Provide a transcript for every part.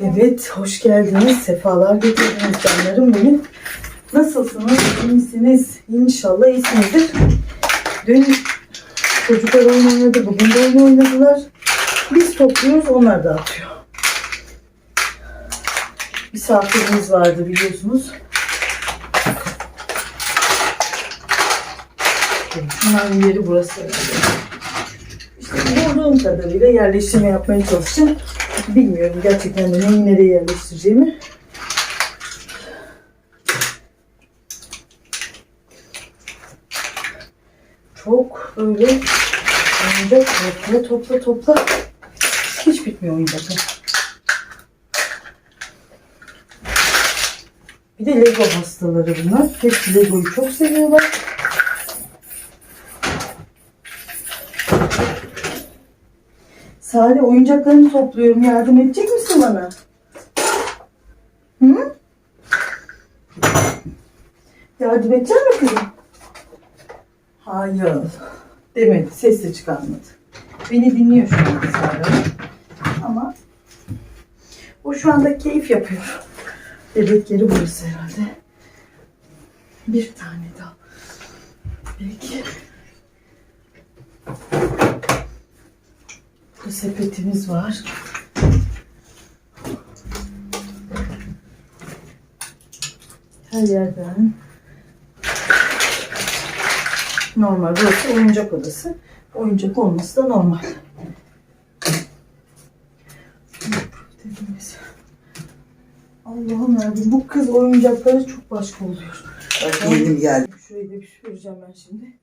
Evet, hoş geldiniz. Sefalar getirdiniz canlarım benim. Nasılsınız? İyi misiniz? İnşallah iyisinizdir. Dün çocuklar oynadı, bugün de oynadılar. Biz topluyoruz, onlar dağıtıyor. Misafirimiz vardı biliyorsunuz. Şunların yeri burası. İşte bulduğum kadarıyla yerleştirme yapmaya çalışacağım. Bilmiyorum gerçekten de neyi nereye yerleştireceğimi. Çok böyle oyuncak topla topla topla. Hiç bitmiyor oyuncaklar. Bir de Lego hastaları bunlar. Hepsi Lego'yu çok seviyorlar. Sare oyuncaklarını topluyorum. Yardım edecek misin bana? Hı? Yardım edecek mi? Hayır. Demedi. Ses de çıkarmadı. Beni dinliyor şu anda Sare. Ama o şu anda keyif yapıyor. Bebek yeri burası herhalde. Bir tane daha. Peki. Bu sepetimiz var. Her yerden. Normal. Burası oyuncak odası. Oyuncak olması da normal. Allah'ım yarabbim bu kız oyuncakları çok başka oluyor. Bak yedim geldi. Şurayı da bir süpüreceğim ben şimdi.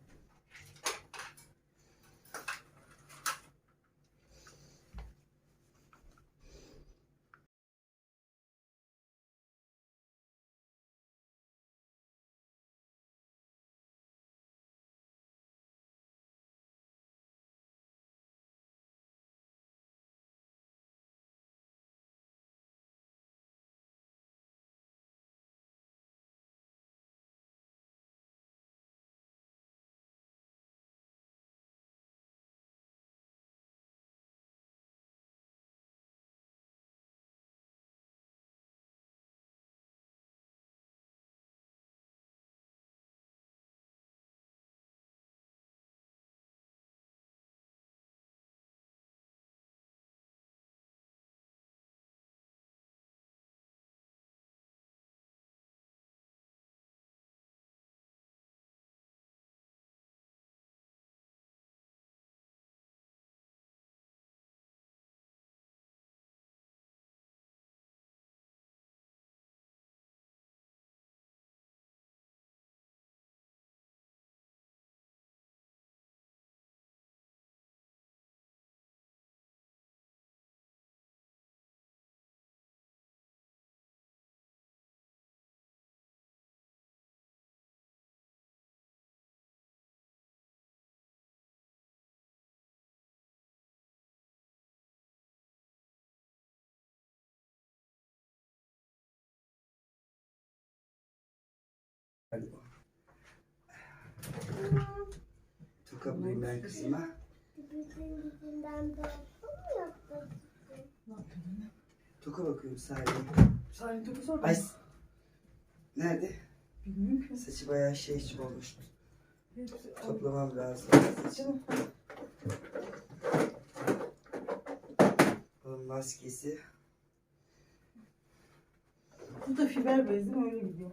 Toka bulayım ben kızıma. Mı? Ne yapıyorsun? Toka bakıyorum sahile. Salih topu sor. Ay. Nerede? Bilmiyorum ki. Saçı bayağı şey içim olmuş. Toplamam lazım. Saçı. Canım. Onun maskesi. Bu da fiber bez değil mi? Öyle gidiyor.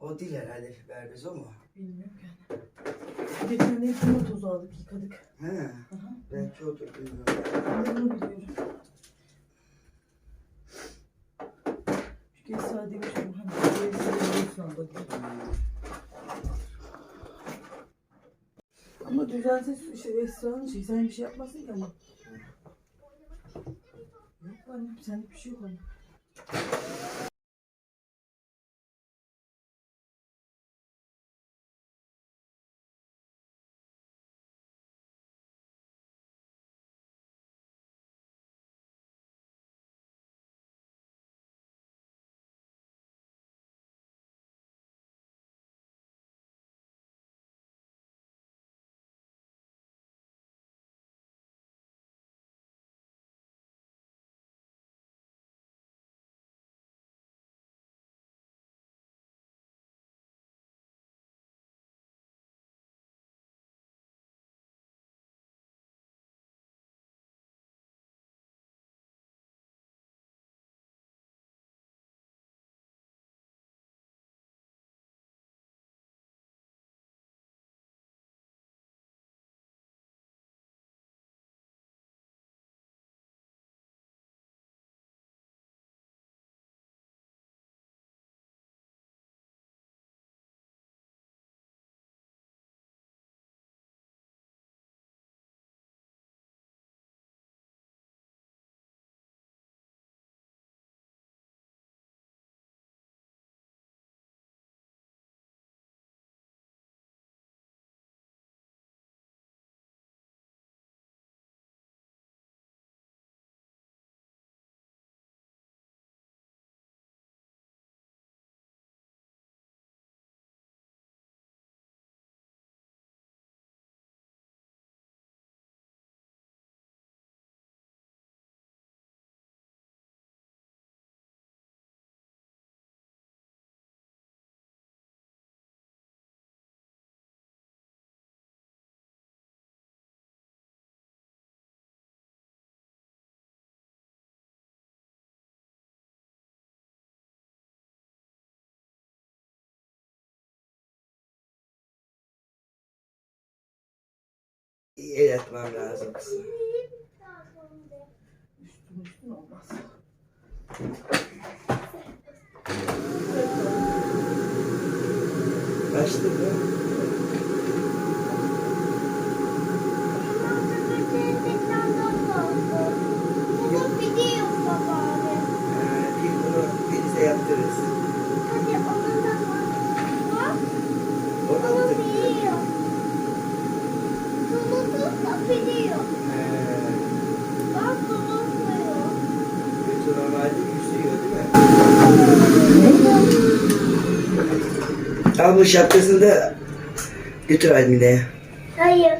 O değil herhalde fiber bez o mu? Bilmiyorum yani. De yıkama tozu aldık yıkadık. He. Aha. Belki odur bilmiyorum. Ben bunu biliyorum. Çünkü Esra demiştim hani bu Esra'ya bakayım. Ama düzensiz şey Esra'nın şey sen bir şey yapmasın ki ama. Yok annem sen bir şey yok annem. El atmam lazım kızım. Üstün üstün olmaz. Başladı mı? Bunu. Ee, bir bunu denize yaptırırız. Hadi onun da bak. Oradan mı Bunu takılıyor? biliyor. Tulutu da biliyor. Ee, Bak tulutmuyor. Götü normalde yüzüyor değil mi? Al bu şapkasını da götür Almine'ye. Hayır.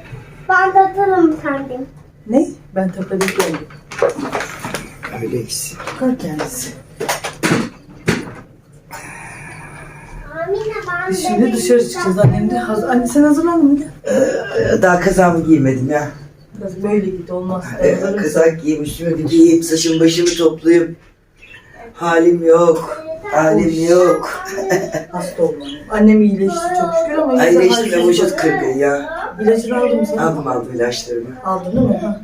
Ben tatarım kendim. Ne? Ben takabiliyorum. Öyle gitsin. Takar kendisi. Amine ben Biz şimdi dışarı çıkacağız. Annem de hazır. Anne sen hazırlandın mı? Gel. Ee, daha kazağımı giymedim ya. Biraz böyle git olmaz. Ee, Hazırım. kazak bir giyeyim, saçımı başımı toplayayım. Halim yok. Halim yok. Hasta olmam. Annem iyileşti çok şükür ama Ay geçtim halsiz vücut kırgın ya. İlacını aldın mı sen? Aldım aldım ilaçlarımı. Aldın değil mi? Ha.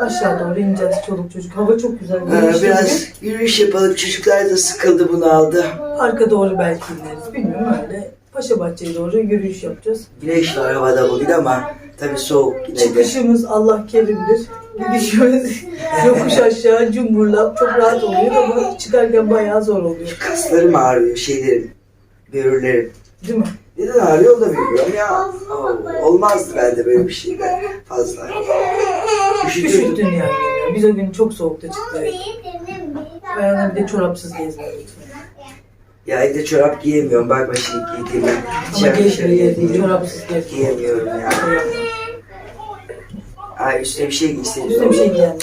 Aşağı doğru ineceğiz çoluk çocuk. Hava çok güzel. Ee, biraz yürüyüş yapalım. Çocuklar da sıkıldı bunu aldı. Arka doğru belki ineriz. Bilmiyorum öyle. Paşa Bahçe'ye doğru yürüyüş yapacağız. Güneş var havada bugün ama tabii soğuk. Çıkışımız Allah kerimdir. Gidişimiz yokuş aşağı cumburlap çok rahat oluyor ama çıkarken bayağı zor oluyor. Kaslarım ağrıyor şeylerim. Böğürlerim. Değil mi? Neden ağrıyor da bilmiyorum ya. Olmazdı bende böyle bir şey de fazla. Üşüttün yani. Biz o gün çok soğukta çıktık. Ayağına bir de çorapsız gezme lütfen. Ya evde çorap giyemiyorum. Bakma şimdi giydiğimi. Ama giydiğimi Çorapsız gezme. Giyemiyorum ya. Ay üstüne bir şey giyseydim. Üstüne bir şey giyen.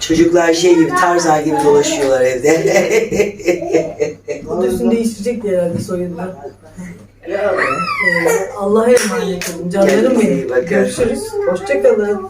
Çocuklar şey gibi Tarzan gibi dolaşıyorlar evde. O da üstünü değiştirecek diye herhalde soyundu. Ee, Allah'a emanet olun. Canlarım Kendinize iyi benim. bakın. Görüşürüz. Hoşçakalın.